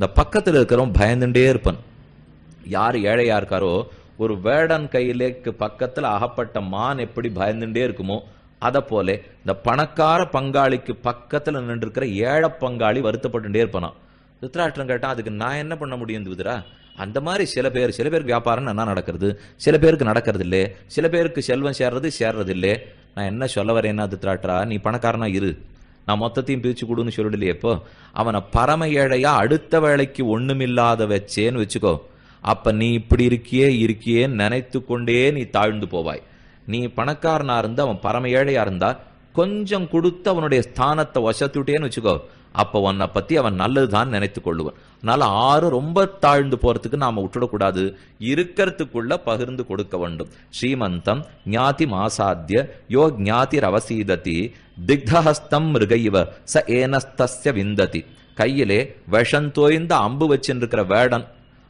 இந்த பக்கத்தில் இருக்கிறவன் பயந்துட்டே இருப்பான். யார் ஏழையா இருக்காரோ ஒரு வேடன் கையிலேக்கு பக்கத்தில் அகப்பட்ட மான் எப்படி பயந்துட்டே இருக்குமோ அதை போல இந்த பணக்கார பங்காளிக்கு பக்கத்தில் நின்று இருக்கிற ஏழை பங்காளி வருத்தப்பட்டுட்டே இருப்பானாம். ருத்ராட்டம் கேட்டால் அதுக்கு நான் என்ன பண்ண முடியும் விதுரா அந்த மாதிரி சில பேர் சில பேருக்கு வியாபாரம் என்ன நடக்கிறது? சில பேருக்கு நடக்கிறது இல்லை. சில பேருக்கு செல்வம் சேர்றது சேர்றது இல்லை. நான் என்ன சொல்ல வரேன்னா திருத்தராஷ்டிரா நீ பணக்காரனா இரு. நான் மொத்தத்தையும் பிரிச்சு கொடுன்னு சொல்லிடலையே இப்போ. அவனை பரம ஏழையா அடுத்த வேலைக்கு ஒண்ணுமில்லாத வச்சேன்னு வச்சுக்கோ. அப்ப நீ இப்படி இருக்கியே இருக்கியேன்னு நினைத்து கொண்டே நீ தாழ்ந்து போவாய். நீ பணக்காரனா இருந்து அவன் பரம ஏழையா இருந்தா கொஞ்சம் கொடுத்து அவனுடைய ஸ்தானத்தை வசத்துட்டேன்னு வச்சுக்கோ அப்போ உன்னை பத்தி அவன் நல்லதுதான் நினைத்து கொள்ளுவான். அதனால ஆறு ரொம்ப தாழ்ந்து போறதுக்கு நாம விட்டுடக்கூடாது. இருக்கிறதுக்குள்ள பகிர்ந்து கொடுக்க வேண்டும். ஸ்ரீமந்தம் ஞாதி மாசாத்திய யோ ஞாதி ரவசீததி திக்தஹஸ்தம் மிருகைவ ச ஏனஸ்தஸ்ய விந்ததி. கையிலே விஷந்தோய்ந்த அம்பு வச்சுருக்கிற வேடன்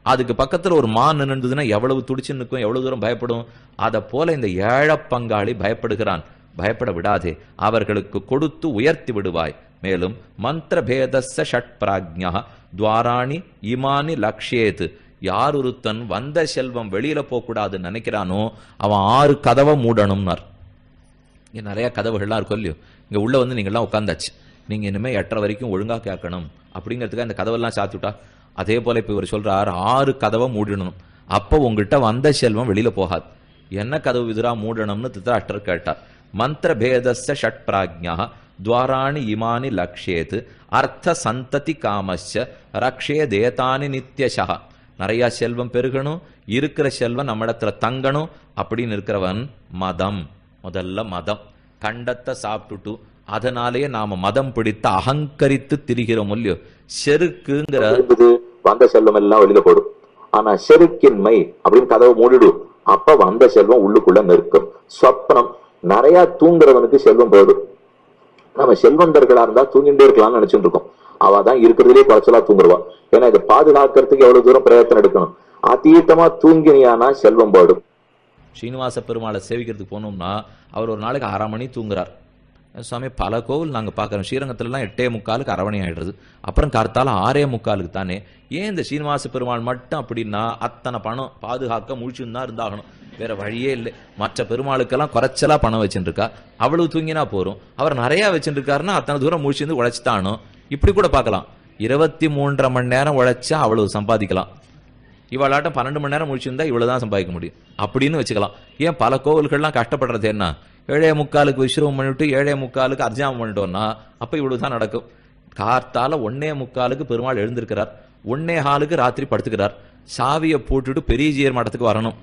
அதுக்கு பக்கத்துல ஒரு மான் நின்றுதுன்னா எவ்வளவு துடிச்சு நிற்கும் எவ்வளவு தூரம் பயப்படும்? அதை போல இந்த ஏழப்பங்காளி பயப்படுகிறான். பயப்பட விடாதே அவர்களுக்கு கொடுத்து உயர்த்தி விடுவாய். மேலும் மந்திர பேதஸ்ஸ ஷட் பிராஜ்யா துவாராணி இமானி லக்ஷேது யார் ஒருத்தன் வந்த செல்வம் வெளியில போகக்கூடாதுன்னு நினைக்கிறானோ அவன் ஆறு கதவை மூடணும்னார். இங்கே நிறைய கதவுகள்லாம் இருக்கும் இல்லையோ? இங்கே உள்ள வந்து நீங்கள்லாம் உட்காந்தாச்சு நீங்க இனிமேல் எட்டரை வரைக்கும் ஒழுங்காக கேட்கணும். அப்படிங்கிறதுக்காக இந்த கதவெல்லாம் சாத்துட்டா அதே போல இப்போ இவர் சொல்றார் ஆறு கதவை மூடிடணும். அப்போ உங்ககிட்ட வந்த செல்வம் வெளியில போகாது. என்ன கதவு எதிராக மூடணும்னு திருத்தராஷ்டர் கேட்டார். மந்திரபேதஸ்ய ஷட்பிராஜ்யா ஷட் பிராஜ்யா துவாராணி இமானி லக்ஷேத் அர்த்த சந்ததி காமஸ்ய ரக்ஷே தேதானி நித்யஷா. நிறைய செல்வம் பெருகணும் இருக்கிற செல்வம் நம்மிடத்துல தங்கணும் அப்படின்னு இருக்கிறவன் மதம். முதல்ல மதம். கண்டத்தை சாப்பிட்டுட்டு அதனாலேயே நாம மதம் பிடித்து அகங்கரித்து திரிகிறோம் இல்லையோ? செருக்குங்கிற இருந்தது வந்த செல்வம் எல்லாம் வெளியில போடும். ஆனா செருக்கின்மை அப்படின்னு கதவை மூடிடும் அப்ப வந்த செல்வம் உள்ளுக்குள்ள நிற்கும். சொப்னம் நிறைய தூங்குறவனுக்கு செல்வம் போயிடும் நம்ம செல்வந்தர்களா இருந்தா தூங்கிட்டே இருக்கலாம்னு நினைச்சுட்டு இருக்கோம். அவ தான் இருக்கிறதுலே குறைச்சலா தூங்குறவா. ஏன்னா இதை பாதுகாக்கிறதுக்கு எவ்வளவு தூரம் பிரயத்தனம் எடுக்கணும். அதீதமா தூங்கினியானா செல்வம் போயிடும் ஸ்ரீனிவாச பெருமாளை சேவிக்கிறதுக்கு போனோம்னா அவர் ஒரு நாளைக்கு அரை மணி தூங்குறார். சுவாமி பல கோவில் நாங்கள் பார்க்குறோம். ஸ்ரீரங்கத்துலலாம் எட்டே முக்காலுக்கு அரை மணி அப்புறம் கார்த்தால ஆறே முக்காலுக்கு தானே. ஏன் இந்த ஸ்ரீனிவாச பெருமாள் மட்டும் அப்படின்னா அத்தனை பணம் பாதுகாக்க முழிச்சுன்னு தான் இருந்தாகணும். வேற வழியே இல்லை. மற்ற பெருமாளுக்கெல்லாம் குறைச்சலா பணம் வச்சுருக்கா. அவ்வளவு தூங்கினா போறோம் அவர் நிறைய வச்சுருக்காருன்னா அத்தனை தூரம் முழிச்சிருந்து உழைச்சித்தானோ இப்படி கூட பார்க்கலாம். இருபத்தி மூன்றரை மணி நேரம் உழைச்சா அவ்வளவு சம்பாதிக்கலாம். இவளாட்டம் பன்னெண்டு மணி நேரம் முடிச்சிருந்தா இவ்வளவுதான் சம்பாதிக்க முடியும். அப்படின்னு வச்சுக்கலாம். ஏன் பல கோவில்கள்லாம் கஷ்டப்படுறது என்ன? ஏழே முக்காலுக்கு விஸ்ரமம் பண்ணிவிட்டு ஏழே முக்காலுக்கு அர்ஜாமம் பண்ணிட்டோம்னா அப்ப இவ்வளவுதான் நடக்கும். கார்த்தால ஒன்னே முக்காலுக்கு பெருமாள் எழுந்திருக்கிறார். ஒன்னே ஹாலுக்கு ராத்திரி படுத்துக்கிறார். சாவியை போட்டுட்டு பெரிய ஜீயர் மடத்துக்கு வரணும்.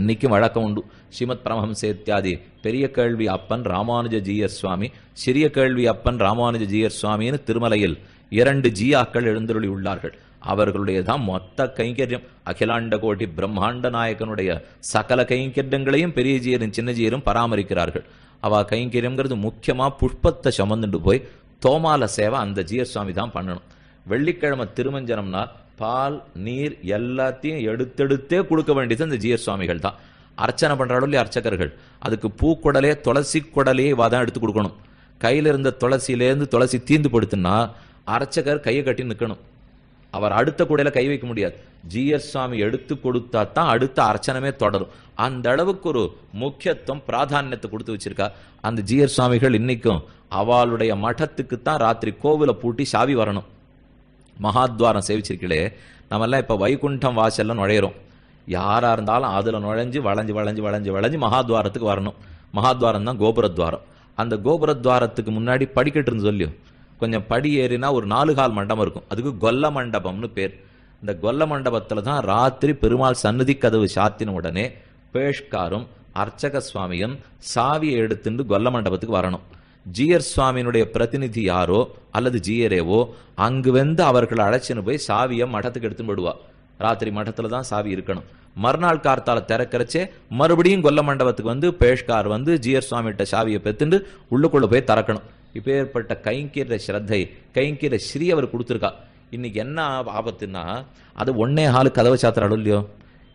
இன்னைக்கும் வழக்கம் உண்டு. ஸ்ரீமத் பரமஹம்ச இத்தியாதி பெரிய கேள்வி அப்பன் ராமானுஜ ஜீயர் சுவாமி சிறிய கேள்வி அப்பன் ராமானுஜ ஜீயர் சுவாமின்னு திருமலையில் இரண்டு ஜியாக்கள் எழுந்தருளி உள்ளார்கள். அவர்களுடைய தான் மொத்த கைங்கரியம். அகிலாண்ட கோட்டி பிரம்மாண்ட நாயகனுடைய சகல கைங்கரியங்களையும் பெரிய ஜீயரும் சின்ன ஜீயரும் பராமரிக்கிறார்கள். அவ கைங்கரியங்கிறது முக்கியமா புஷ்பத்தை சுமந்துட்டு போய் தோமால சேவை அந்த ஜீயர் சுவாமி தான் பண்ணணும். வெள்ளிக்கிழமை திருமஞ்சனம்னா பால் நீர் எல்லாத்தையும் எடுத்தெடுத்தே கொடுக்க வேண்டியது அந்த ஜீயர் சுவாமிகள் தான். அர்ச்சனை பண்றாளோ இல்லையா அர்ச்சகர்கள்? அதுக்கு பூக்குடலே துளசி குடலையே இவா தான் எடுத்து கொடுக்கணும். கையில இருந்த துளசியிலேருந்து துளசி தீந்து படுத்துனா அர்ச்சகர் கையை கட்டி நிற்கணும் அவர் அடுத்த கூடையில கை வைக்க முடியாது. ஜிஎஸ் சுவாமி எடுத்து கொடுத்தா தான் அடுத்த அர்ச்சனமே தொடரும். அந்த அளவுக்கு ஒரு முக்கியத்துவம் பிராதானியத்தை கொடுத்து வச்சிருக்கா. அந்த ஜிஎஸ் சுவாமிகள் இன்னைக்கும் அவளுடைய மட்டத்துக்கு தான் ராத்திரி கோவிலை பூட்டி சாவி வரணும். மகாத்வாரம் சேவிச்சிருக்கீங்களே நம்மெல்லாம் இப்போ வைகுண்டம் வாசல்ல நுழையிறோம். யாராக இருந்தாலும் அதில் நுழைஞ்சு வளைஞ்சு வளைஞ்சு வளைஞ்சு வளைஞ்சு மகாத்வாரத்துக்கு வரணும். மகாத்வாரம் தான் கோபுரத்வாரம். அந்த கோபுரத்வாரத்துக்கு முன்னாடி படிக்கட்டு இருந்து சொல்லியும் கொஞ்சம் படி ஏறினா ஒரு நாலு கால் மண்டபம் இருக்கும். அதுக்கு கொல்ல மண்டபம்னு பேர். இந்த கொல்ல மண்டபத்தில் தான் ராத்திரி பெருமாள் சன்னதி கதவு சாத்தின உடனே பேஷ்காரும் அர்ச்சக சுவாமியும் சாவியை எடுத்துட்டு கொல்ல மண்டபத்துக்கு வரணும். ஜியர் சுவாமியினுடைய பிரதிநிதி யாரோ அல்லது ஜியரேவோ அங்கு வந்து அவர்களை அழைச்சின்னு போய் சாவியை மடத்துக்கு எடுத்துன்னு போடுவா ராத்திரி மடத்துல தான் சாவி இருக்கணும். மறுநாள் கார்த்தால திறக்கிறச்சே மறுபடியும் கொல்ல மண்டபத்துக்கு வந்து பேஷ்கார் வந்து ஜியர் சுவாமிகிட்ட சாவியை பெத்துண்டு உள்ளுக்குள்ள போய் திறக்கணும். இப்பேற்பட்ட கைங்கிற ஸ்ரத்தை கைங்கிற ஸ்ரீ அவர் கொடுத்துருக்கா. இன்னைக்கு என்ன ஆபத்துன்னா அது ஒன்னே ஹாலு கதவை சாத்திராடும் இல்லையோ?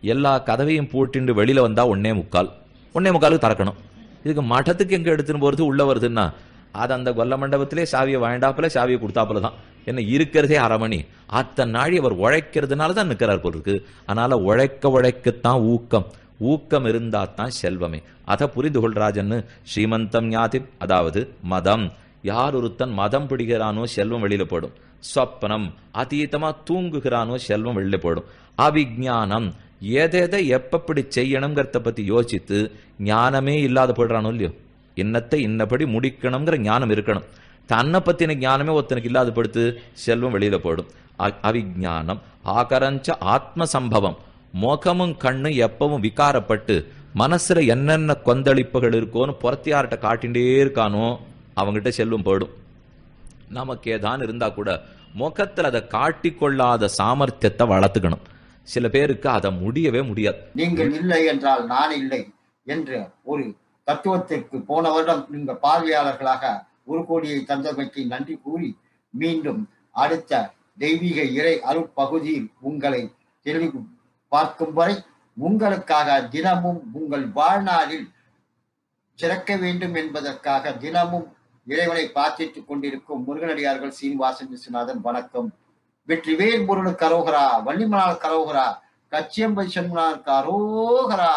எல்லா கதவையும் பூட்டிண்டு வெளியில வந்தா ஒன்னே முக்கால். ஒன்னே முக்காலுக்கு திறக்கணும். இதுக்கு மட்டத்துக்கு எங்க எடுத்துன்னு போறது? உள்ள வருதுன்னா. அது அந்த கொல்ல மண்டபத்திலே சாவியை வாண்டாப்புல சாவியை கொடுத்தாப்புல தான். என்ன இருக்கிறதே அரமணி. அத்தனை நாழி அவர் உழைக்கிறதுனால தான் நிற்கிறார் போல் இருக்கு. அதனால உழைக்க உழைக்கத்தான் ஊக்கம். ஊக்கம் இருந்தா தான் செல்வமே. அதை புரிந்து கொள் ராஜன்னு ஸ்ரீமந்தம் ஞாதி அதாவது மதம். யார் ஒருத்தன் மதம் பிடிக்கிறானோ செல்வம் வெளியில போடும் சொப்பனம் அதீதமா தூங்குகிறானோ செல்வம் வெளியில போடும் அவிஜானம் ஏதேதை எப்பப்படி செய்யணுங்கிறத பத்தி யோசித்து ஞானமே இல்லாத போடுறானோ இல்லையோ? இன்னத்தை இன்னபடி முடிக்கணுங்கிற ஞானம் இருக்கணும். தன்னை பத்தின ஞானமே ஒருத்தனுக்கு இல்லாத படுத்து செல்வம் வெளியில போயிடும். அ- அவிஞானம் ஆகரஞ்ச ஆத்ம சம்பவம் முகமும் கண்ணு எப்பவும் விகாரப்பட்டு மனசுல என்னென்ன கொந்தளிப்புகள் இருக்கோன்னு புறத்தியார்கிட்ட காட்டிகிட்டே இருக்கானோ அவங்ககிட்ட செல்வம் போயிடும். நமக்கு ஏதான் இருந்தா கூட முகத்துல அதை காட்டிக்கொள்ளாத சாமர்த்தியத்தை வளர்த்துக்கணும். சில பேருக்கு அதை முடியவே முடியாது. நீங்கள் இல்லை என்றால் நான் இல்லை என்ற ஒரு தத்துவத்திற்கு போன வருடம் நீங்கள் பார்வையாளர்களாக ஒரு கோடியை தந்தமைக்கு நன்றி கூறி மீண்டும் அடுத்த தெய்வீக இறை அருட்பகுதியில் உங்களை தெளிவு பார்க்கும் வரை உங்களுக்காக தினமும் உங்கள் வாழ்நாளில் சிறக்க வேண்டும் என்பதற்காக தினமும் இறைவனை பார்த்துட்டு கொண்டிருக்கும் முருகனடியார்கள் சீனிவாசன் விஸ்வநாதன் வணக்கம். வெற்றிவேல் முருகனுக்கு அரோகரா வள்ளிமலால் கரோகரா கச்சியம்பை சண்முனாருக்கு அரோகரா.